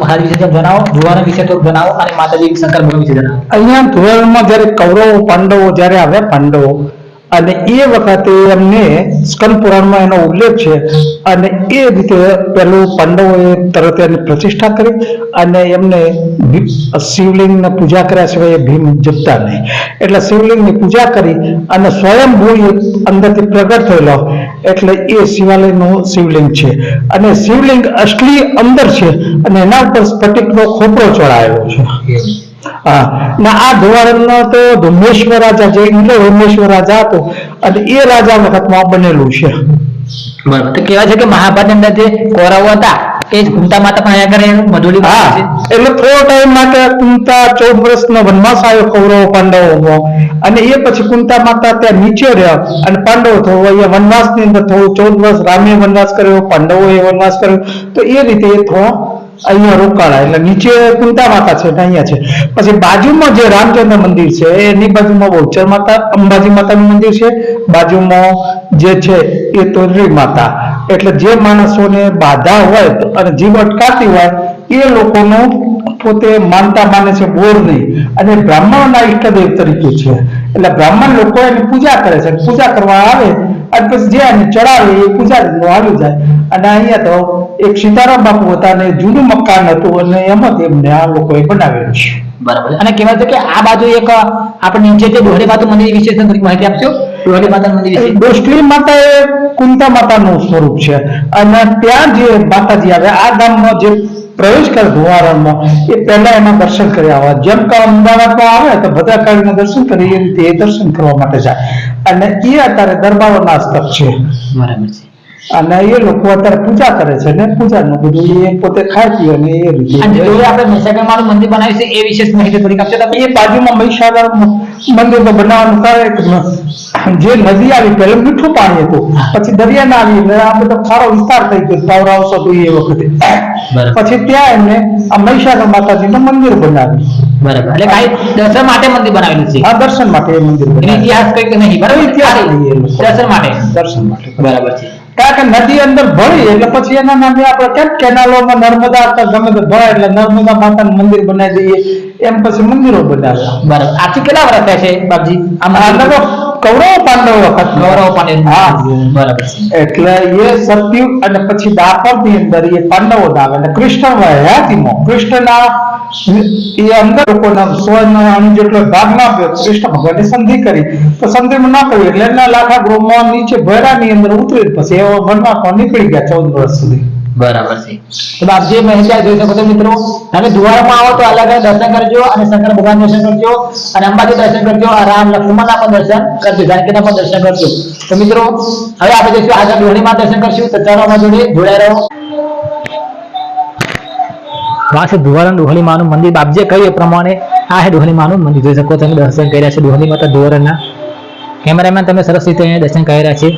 મહાદેવ વિશે થોડુંક ધોવાના વિશે જણાવો અને માતાજી શંકર ભગવાન વિશે જણાવો. અહીંયા ધોરણમાં જ્યારે કૌરવો, પાંડવો જ્યારે આવ્યા પાંડવો અને એ વખતે એમને સ્કંદ પુરાણમાં એનો ઉલ્લેખ છે. અને એ રીતે પેલું પાંડવોએ તરત એની પ્રતિષ્ઠા કરી અને એમને શિવલિંગને પૂજા કર્યા સિવાય ભીમ જપતા નહીં. એટલે શિવલિંગની પૂજા કરી અને સ્વયંભૂ અંદરથી પ્રગટ થયેલો એટલે એ શિવાલયનું શિવલિંગ છે. અને શિવલિંગ અસલી અંદર છે અને એના ઉપર સ્ફટિકનો ખોપરો ચડાયેલો છે. આ ધોવાણનો તો ધુમેશ્વર રાજા જે એટલે ધુમેશ્વર રાજા હતો અને એ રાજા વખતમાં બનેલું છે. બરાબર. તો કેવા છે કે મહાભારત અંદર જે કૌરવો હતા એ કુંતા માતા અહીંયા કરે મધુલી હા. એટલે થોડો ટાઈમ માટે કુંતા ચૌદ વર્ષનો વનવાસ આવ્યો કૌરવ પાંડવોમાં. અને એ પછી કુંતા માતા ત્યાં નીચે રહ્યા અને પાંડવો થયો અહીંયા વનવાસની અંદર થોડું ચૌદ વર્ષ રામે વનવાસ કર્યો પાંડવોએ વનવાસ કર્યો. તો એ રીતે એ થોડા અહીંયા રોકાણા, એટલે નીચે કુંતા માતા છે અહીંયા છે. પછી બાજુમાં જે રામચંદ્ર મંદિર છે, એની બાજુમાં બહુચર માતા, અંબાજી માતાનું મંદિર છે. બાજુમાં જે છે એ તોરડી માતા. એટલે જે માણસોને બાધા હોય અને જીવ અટકાતી હોય, એ લોકોનું પોતે માનતા માને છે બોર નહીં. અને બ્રાહ્મણના ઈષ્ટદેવ તરીકે છે. એટલે બ્રાહ્મણ લોકો એની પૂજા કરે છે. પૂજા કરવા આવે અને પછી જે એને ચડાવે એ પૂજા આવી જાય. અને અહીંયા તો એક સીતારામ બાપુ હતા જૂનું મકાન હતું અને એમાં એમને આ લોકોએ બનાવેલું છે. બરાબર અને કહેવાય છે કે આ બાજુ એક આપણે નીચે જે ડોહરી માતા મંદિર વિશે થોડીક માહિતી આપશો? ડોહરી માતા મંદિર વિશે. ડોસલી માતા એ કુંતા માતાનું સ્વરૂપ છે. અને ત્યાં જે માતાજી આવે આ ગામમાં જે પ્રવેશ કર ધુવારણમાં એ પહેલા એના દર્શન કર્યા હોય જેમ કે અમદાવાદમાં આવે તો ભદ્રકાળીના દર્શન કરી એ રીતે એ દર્શન કરવા માટે જાય. અને એ અત્યારે દરબારોના હસ્તક છે. બરાબર છે. અને એ લોકો અત્યારે પૂજા કરે છે ને પૂજાનું બધું એ પોતે ખાય પીએ અને એ રીતે. આપણે મહીસાગરમાનું મંદિર બનાવ્યું છે એ વિશેષ માહિતી થોડીક આપશો તમે? એ બાજુમાં મહીસાગર મંદિર બનાવવાનું કારણ જે નદી આવી પહેલા મીઠું પાણી હતું પછી દરિયાના આવી એટલે આ બધો ખારો વિસ્તાર થઈ ગયો સૌરાવસો તો એ વખતે. બરાબર. પછી ત્યાં એમને આ મહીસાગર માતાજીનું મંદિર બનાવ્યું. બરાબર. એટલે કાંઈ દર્શન માટે મંદિર બનાવેલું છે? આ દર્શન માટે એ મંદિર બનાવ્યું. ઇતિહાસ કઈ કે નહીં બરાબર? ઇતિહાસ. દર્શન માટે. દર્શન માટે. બરાબર છે. કારણ કે નદી અંદર ભળી એટલે પછી એના નામે આપણે કેમ કેનાલોમાં નર્મદા ગમે તે ભરાય એટલે નર્મદા માતાનું મંદિર બનાવી દઈએ એમ પછી મંદિરો બનાવ્યા બરાબર આથી કેટલા વર્ષ થયા છે બાપજી આમ? લોકો કૌરવ પાંડવ વખત કૌરવ પાંડે હા. બરાબર એટલે એ સત્યુગ અને પછી દાપરની અંદર એ પાંડવો દાવે અને કૃષ્ણ હયાતીમાં કૃષ્ણના એ અંદર લોકોના સ્વનો અણુ જેટલો ભાગ ના આપ્યો કૃષ્ણ ભગવાને સંધિ કરી. તો સંધિમાં ના કરી એટલે એના લાખા ગૃહમાં નીચે ભયરાની અંદર ઉતરી પછી એવો પણ નીકળી ગયા ચૌદ વર્ષ સુધી. બરાબર છે. તો બાપજી માહિતી જોઈ શકો છો મિત્રો તમે દ્વારમાં આવો તો અલગ દર્શન કરજો અને શંકર ભગવાન દર્શન કરજો, અને અંબાજી દર્શન કરજો રામ લક્ષ્મણના પણ દર્શન કરજો જાનકીના પણ દર્શન કરજો. તો મિત્રો, હવે આપણે જઈશું આગળ ડોહણીમાં દર્શન કરશું, તો ચાલો અમારા જોડે જોડાઈ રહો. છે ધોવારણ ડોહલી માનું મંદિર બાપજીએ કહ્યું એ પ્રમાણે આ હે ડોહલી માનું મંદિર. જોઈ શકો તમે દર્શન કર્યા છે ડોહલી માતા ધોવારણના. કેમેરામેન તમે સરસ રીતે દર્શન કર્યા છે.